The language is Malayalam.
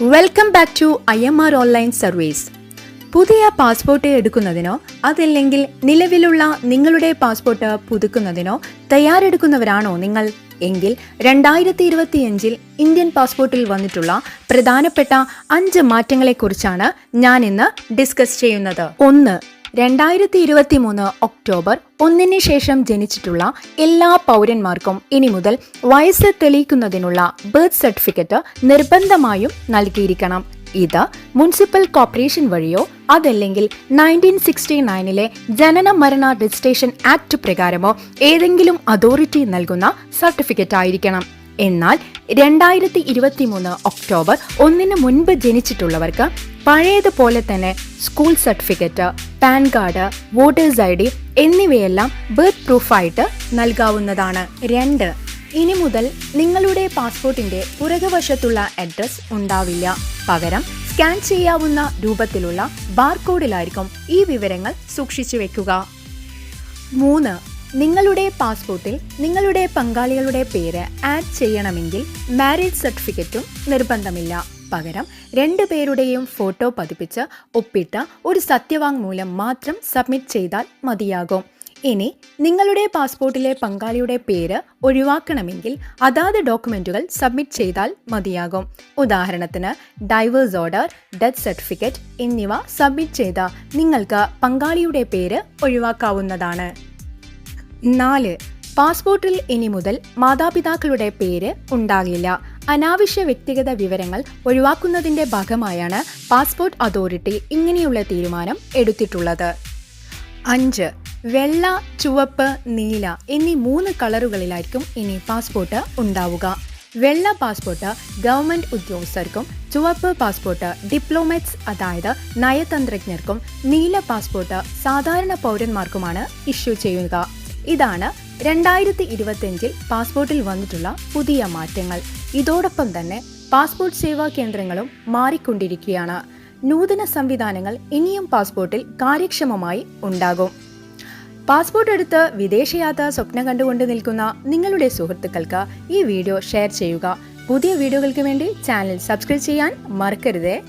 Welcome back to I M R online service പുതിയ പാസ്പോർട്ട് എടുക്കുന്നതിനോ അതല്ലെങ്കിൽ നിലവിലുള്ള നിങ്ങളുടെ പാസ്പോർട്ട് പുതുക്കുന്നതിനോ തയ്യാറെടുക്കുന്നവരാണോ നിങ്ങൾ? എങ്കിൽ രണ്ടായിരത്തി ഇരുപത്തിയഞ്ചിൽ ഇന്ത്യൻ പാസ്പോർട്ടിൽ വന്നിട്ടുള്ള പ്രധാനപ്പെട്ട അഞ്ച് മാറ്റങ്ങളെക്കുറിച്ചാണ് ഞാൻ ഇന്ന് ഡിസ്കസ് ചെയ്യുന്നത്. ഒന്ന് രണ്ടായിരത്തി ഇരുപത്തി മൂന്ന് ഒക്ടോബർ ഒന്നിന് ശേഷം ജനിച്ചിട്ടുള്ള എല്ലാ പൗരന്മാർക്കും ഇനി മുതൽ വയസ്സ് തെളിയിക്കുന്നതിനുള്ള ബർത്ത് സർട്ടിഫിക്കറ്റ് നിർബന്ധമായും നൽകിയിരിക്കണം. ഇത് മുനിസിപ്പൽ കോർപ്പറേഷൻ വഴിയോ അതല്ലെങ്കിൽ നയന്റീൻ സിക്സ്റ്റി നയനിലെ ജനന മരണ രജിസ്ട്രേഷൻ ആക്ട് പ്രകാരമോ ഏതെങ്കിലും അതോറിറ്റി നൽകുന്ന സർട്ടിഫിക്കറ്റ് ആയിരിക്കണം. എന്നാൽ രണ്ടായിരത്തി ഇരുപത്തി മൂന്ന് ഒക്ടോബർ ഒന്നിന് മുൻപ് ജനിച്ചിട്ടുള്ളവർക്ക് പഴയതുപോലെ തന്നെ school certificate PAN card voter's ID D എന്നിവയെല്ലാം ബർത്ത് പ്രൂഫായിട്ട് നൽകാവുന്നതാണ്. രണ്ട് ഇനി മുതൽ നിങ്ങളുടെ പാസ്പോർട്ടിന്റെ പുറകുവശത്തുള്ള അഡ്രസ് ഉണ്ടാവില്ല. പകരം സ്കാൻ ചെയ്യാവുന്ന രൂപത്തിലുള്ള ബാർകോഡിലായിരിക്കും ഈ വിവരങ്ങൾ സൂക്ഷിച്ചു വെക്കുക. മൂന്ന് നിങ്ങളുടെ പാസ്പോർട്ടിൽ നിങ്ങളുടെ പങ്കാളികളുടെ പേര് ആഡ് ചെയ്യണമെങ്കിൽ മാരേജ് സർട്ടിഫിക്കറ്റും നിർബന്ധമില്ല. പകരം രണ്ടു പേരുടെയും ഫോട്ടോ പതിപ്പിച്ച് ഒപ്പിട്ട ഒരു സത്യവാങ്മൂലം മാത്രം സബ്മിറ്റ് ചെയ്താൽ മതിയാകും. ഇനി നിങ്ങളുടെ പാസ്പോർട്ടിലെ പങ്കാളിയുടെ പേര് ഒഴിവാക്കണമെങ്കിൽ അതാത് ഡോക്യുമെന്റുകൾ സബ്മിറ്റ് ചെയ്താൽ മതിയാകും. ഉദാഹരണത്തിന് ഡൈവേഴ്സ് ഓർഡർ ഡെത്ത് സർട്ടിഫിക്കറ്റ് എന്നിവ സബ്മിറ്റ് ചെയ്ത നിങ്ങൾക്ക് പങ്കാളിയുടെ പേര് ഒഴിവാക്കാവുന്നതാണ്. നാല് പാസ്പോർട്ടിൽ ഇനി മുതൽ മാതാപിതാക്കളുടെ പേര് ഉണ്ടാകില്ല. അനാവശ്യ വ്യക്തിഗത വിവരങ്ങൾ ഒഴിവാക്കുന്നതിന്റെ ഭാഗമായാണ് പാസ്പോർട്ട് അതോറിറ്റി ഇങ്ങനെയുള്ള തീരുമാനം എടുത്തിട്ടുള്ളത്. അഞ്ച്. വെള്ള ചുവപ്പ് നീല എന്നീ മൂന്ന് കളറുകളിലായിരിക്കും ഇനി പാസ്പോർട്ട് ഉണ്ടാവുക. വെള്ള പാസ്പോർട്ട് ഗവൺമെന്റ് ഉദ്യോഗസ്ഥർക്കും ചുവപ്പ് പാസ്പോർട്ട് ഡിപ്ലോമാറ്റ്സ് അതായത് നയതന്ത്രജ്ഞർക്കും നീല പാസ്പോർട്ട് സാധാരണ പൗരന്മാർക്കുമാണ് ഇഷ്യൂ ചെയ്യുക. ഇതാണ് രണ്ടായിരത്തി ഇരുപത്തിയഞ്ചിൽ പാസ്പോർട്ടിൽ വന്നിട്ടുള്ള പുതിയ മാറ്റങ്ങൾ. ഇതോടൊപ്പം തന്നെ പാസ്പോർട്ട് സേവാ കേന്ദ്രങ്ങളും മാറിക്കൊണ്ടിരിക്കുകയാണ്. നൂതന സംവിധാനങ്ങൾ ഇനിയും പാസ്പോർട്ടിൽ കാര്യക്ഷമമായി ഉണ്ടാകും. പാസ്പോർട്ട് എടുത്ത് വിദേശയാത്ര സ്വപ്നം കണ്ടുകൊണ്ട് നിൽക്കുന്ന നിങ്ങളുടെ സുഹൃത്തുക്കൾക്ക് ഈ വീഡിയോ ഷെയർ ചെയ്യുക. പുതിയ വീഡിയോകൾക്ക് വേണ്ടി ചാനൽ സബ്സ്ക്രൈബ് ചെയ്യാൻ മറക്കരുതേ.